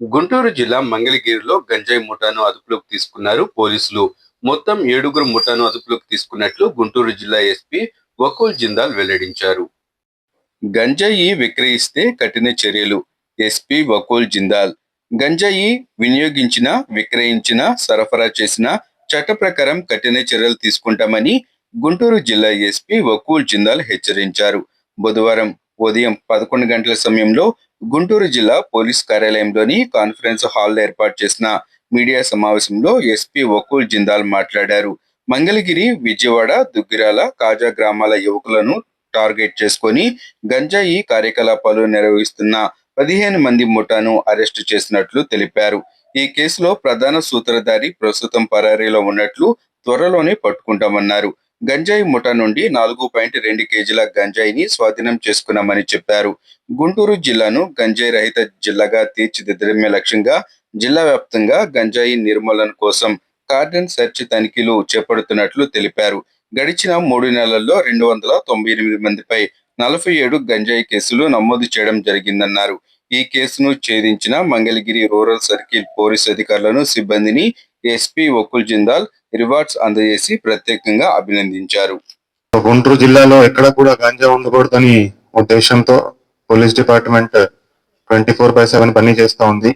గుంటూరు జిల్లా మంగళగిరిలో గంజాయి ముఠాను అదుపులోకి తీసుకున్నారు పోలీసులు. మొత్తం ఏడుగురు ముఠాను అదుపులోకి తీసుకున్నట్లు గుంటూరు జిల్లా ఎస్పీ వకుల్ జిందాల్ వెల్లడించారు. గంజాయి విక్రయిస్తే కఠిన చర్యలు ఎస్పీ వకుల్ జిందాల్. గంజాయి వినియోగించిన విక్రయించిన సరఫరా చేసిన చట్ట ప్రకారం కఠిన చర్యలు తీసుకుంటామని గుంటూరు జిల్లా ఎస్పీ వకూల్ జిందాల్ హెచ్చరించారు. బుధవారం ఉదయం పదకొండు గంటల సమయంలో గుంటూరు జిల్లా పోలీస్ కార్యాలయంలోని కాన్ఫరెన్స్ హాల్ ఏర్పాటు చేసిన మీడియా సమావేశంలో ఎస్పీ వకూల్ జిందాల్ మాట్లాడారు. మంగళగిరి విజయవాడ దుగ్గిరాల కాజా గ్రామాల యువకులను టార్గెట్ చేసుకొని గంజాయి కార్యకలాపాలు నిర్వహిస్తున్న పదిహేను మంది ముఠాను అరెస్టు చేసినట్లు తెలిపారు. ఈ కేసులో ప్రధాన సూత్రధారి ప్రస్తుతం పరారీలో ఉన్నట్లు త్వరలోనే పట్టుకుంటామన్నారు. గంజాయి ముఠా నుండి నాలుగు పాయింట్ రెండు కేజీల గంజాయిని స్వాధీనం చేసుకున్నామని చెప్పారు. గుంటూరు జిల్లాను గంజాయి రహిత జిల్లాగా తీర్చిదిద్దడమే లక్ష్యంగా జిల్లా వ్యాప్తంగా గంజాయి నిర్మూలన కోసం కార్డన్ సెర్చ్ తనిఖీలు చేపడుతున్నట్లు తెలిపారు. గడిచిన మూడు నెలల్లో రెండు వందల తొంభై ఎనిమిది మందిపై నలభై ఏడు గంజాయి కేసులు నమోదు చేయడం జరిగిందన్నారు. ఈ కేసును ఛేదించిన మంగళగిరి రూరల్ సర్కిల్ పోలీస్ అధికారులను సిబ్బందిని ఎస్పీ ఒకుల్ జిందాల్ రివార్డ్స్ అందజేసి ప్రత్యేకంగా అభినందించారు. గుంటూరు జిల్లాలో ఎక్కడ కూడా గాంజా ఉండకూడదని ఉద్దేశంతో police department twenty four by seven పని చేస్తూ ఉంది.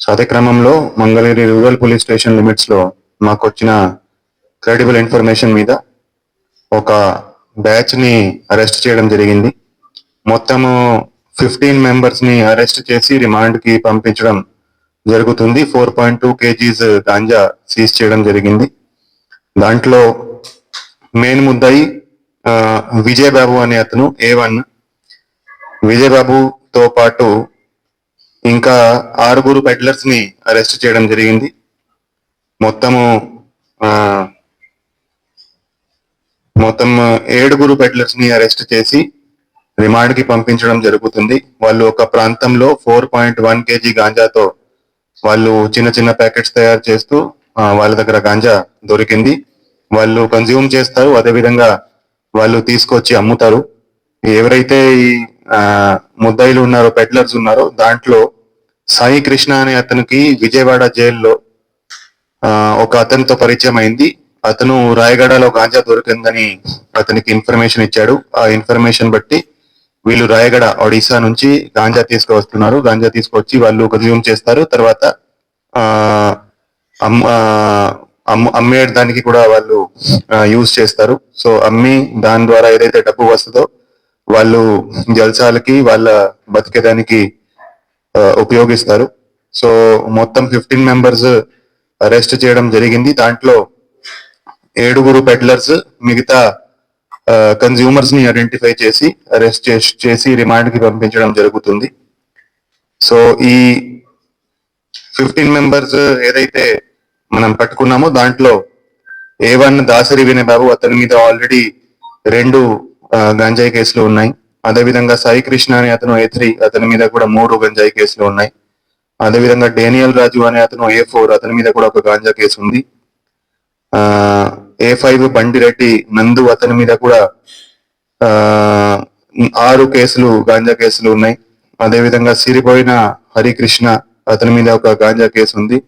సో అదే క్రమంలో మంగళగిరి రూరల్ పోలీస్ స్టేషన్ లిమిట్స్లో మాకు వచ్చిన క్రెడిబుల్ ఇన్ఫర్మేషన్ మీద ఒక బ్యాచ్ని అరెస్ట్ చేయడం జరిగింది. మొత్తము ఫిఫ్టీన్ మెంబర్స్ని అరెస్ట్ చేసి రిమాండ్కి పంపించడం జరుగుతుంది. Four point two kgs ganja seize చేయడం జరిగింది. దాంట్లో మెయిన్ ముద్దాయి విజయబాబు విజయ్ బాబు అనే అతను ఏ వన్ విజయ్ బాబుతో పాటు ఇంకా ఆరుగురు పెడ్లర్స్ని అరెస్ట్ చేయడం జరిగింది. మొత్తము మొత్తం ఏడుగురు పెడ్లర్స్ని అరెస్ట్ చేసి రిమాండ్కి పంపించడం జరుగుతుంది. వాళ్ళు ఒక ప్రాంతంలో ఫోర్ పాయింట్ వన్ కేజీ గాంజాతో వాళ్ళు చిన్న చిన్న ప్యాకెట్స్ తయారు చేస్తూ వాళ్ళ దగ్గర గాంజా దొరికింది. వాళ్ళు కన్జ్యూమ్ చేస్తారు అదే విధంగా వాళ్ళు తీసుకొచ్చి అమ్ముతారు. ఎవరైతే ఈ ముద్దాయిలు ఉన్నారో పెడ్లర్స్ ఉన్నారో దాంట్లో సాయి కృష్ణ అనే అతనికి విజయవాడ జైల్లో ఒక అతనితో పరిచయం అయింది. అతను రాయగడలో గాంజా దొరికిందని అతనికి ఇన్ఫర్మేషన్ ఇచ్చాడు. ఆ ఇన్ఫర్మేషన్ బట్టి వీళ్ళు రాయగడ ఒడిశా నుంచి గాంజా తీసుకువస్తున్నారు. గాంజా తీసుకొచ్చి వాళ్ళు కన్జ్యూమ్ చేస్తారు. తర్వాత అమ్మే దానికి కూడా వాళ్ళు యూజ్ చేస్తారు. సో అమ్మి దాని ద్వారా ఏదైతే డబ్బు వస్తుందో వాళ్ళు జల్సాలకి వాళ్ళ బతికేదానికి ఉపయోగిస్తారు. సో మొత్తం ఫిఫ్టీన్ మెంబర్స్ అరెస్ట్ చేయడం జరిగింది. దాంట్లో ఏడుగురు పెడ్లర్స్ మిగతా కన్జ్యూమర్స్ని ఐడెంటిఫై చేసి అరెస్ట్ చేసి రిమాండ్కి పంపించడం జరుగుతుంది. సో ఈ ఫిఫ్టీన్ మెంబర్స్ ఏదైతే మనం పట్టుకున్నామో దాంట్లో ఏ వన్ దాసరి వినయ్ బాబు అతని మీద ఆల్రెడీ రెండు గంజాయి కేసులు ఉన్నాయి. అదేవిధంగా సాయి కృష్ణ అనే అతను ఏ త్రీ అతని మీద కూడా మూడు గంజాయి కేసులు ఉన్నాయి. అదేవిధంగా డేనియల్ రాజు అనే అతను ఏ ఫోర్ అతని మీద కూడా ఒక గాంజా కేసు ఉంది. ఆ ఏ ఫైవ్ బండిరెడ్డి నందు అతని మీద కూడా ఆ ఆరు కేసులు గాంజా కేసులు ఉన్నాయి. అదేవిధంగా సిరిపోయిన హరికృష్ణ అతని మీద ఒక గాంజా కేసు ఉంది.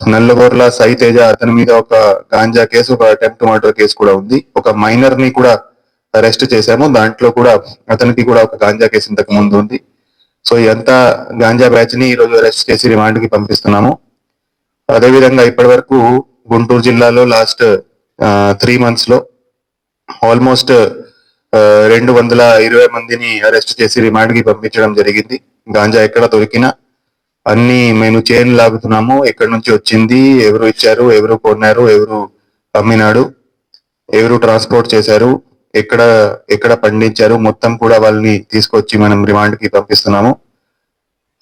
నల్లగొర్ల సైతేజ అతని మీద ఒక గాంజా కేసు ఒక అటెంప్ట్ మర్డర్ కేసు కూడా ఉంది. ఒక మైనర్ని కూడా అరెస్ట్ చేశాము. దాంట్లో కూడా అతనికి కూడా ఒక గాంజా కేసు ఇంతకు ముందు ఉంది. సో ఇదంతా గాంజా బ్యాచ్ని ఈ రోజు అరెస్ట్ చేసి రిమాండ్కి పంపిస్తున్నాము. అదేవిధంగా ఇప్పటి వరకు గుంటూరు జిల్లాలో లాస్ట్ త్రీ మంత్స్లో ఆల్మోస్ట్ రెండు వందల ఇరవై మందిని అరెస్ట్ చేసి రిమాండ్కి పంపించడం జరిగింది. గాంజా ఎక్కడ దొరికినా అన్ని మేము చైన్ లాగుతున్నాము. ఎక్కడి నుంచి వచ్చింది ఎవరు ఇచ్చారు ఎవరు కొన్నారు ఎవరు అమ్మినాడు ఎవరు ట్రాన్స్పోర్ట్ చేశారు ఎక్కడ ఎక్కడ పండించారు మొత్తం కూడా వాళ్ళని తీసుకొచ్చి మనం రిమాండ్కి పంపిస్తున్నాము.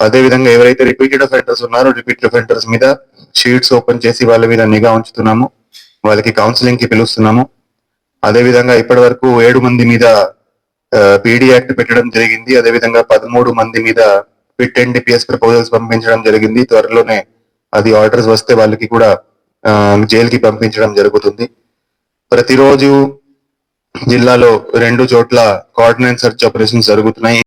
అదే విధంగా ఎవరైతే రిపీటెడ్ అఫెండర్స్ ఉన్నారో రిపీటెడ్ అఫెండర్స్ మీద షీట్స్ ఓపెన్ చేసి వాళ్ళ మీద నిఘా ఉంచుతున్నాము. వాళ్ళకి కౌన్సిలింగ్కి పిలుస్తున్నాము. అదే విధంగా ఇప్పటి వరకు ఏడు మంది మీద పీడీ యాక్ట్ పెట్టడం జరిగింది. అదే విధంగా పదమూడు మంది మీద పిట్ అండ్ డిపిఎస్ ప్రపోజల్స్ పంపించడం జరిగింది. త్వరలోనే అది ఆర్డర్స్ వస్తే వాళ్ళకి కూడా జైలు కి పంపించడం జరుగుతుంది. ప్రతిరోజు జిల్లాలో రెండు చోట్ల కోఆర్డినేట్ సెర్చ్ ఆపరేషన్స్ జరుగుతున్నాయి.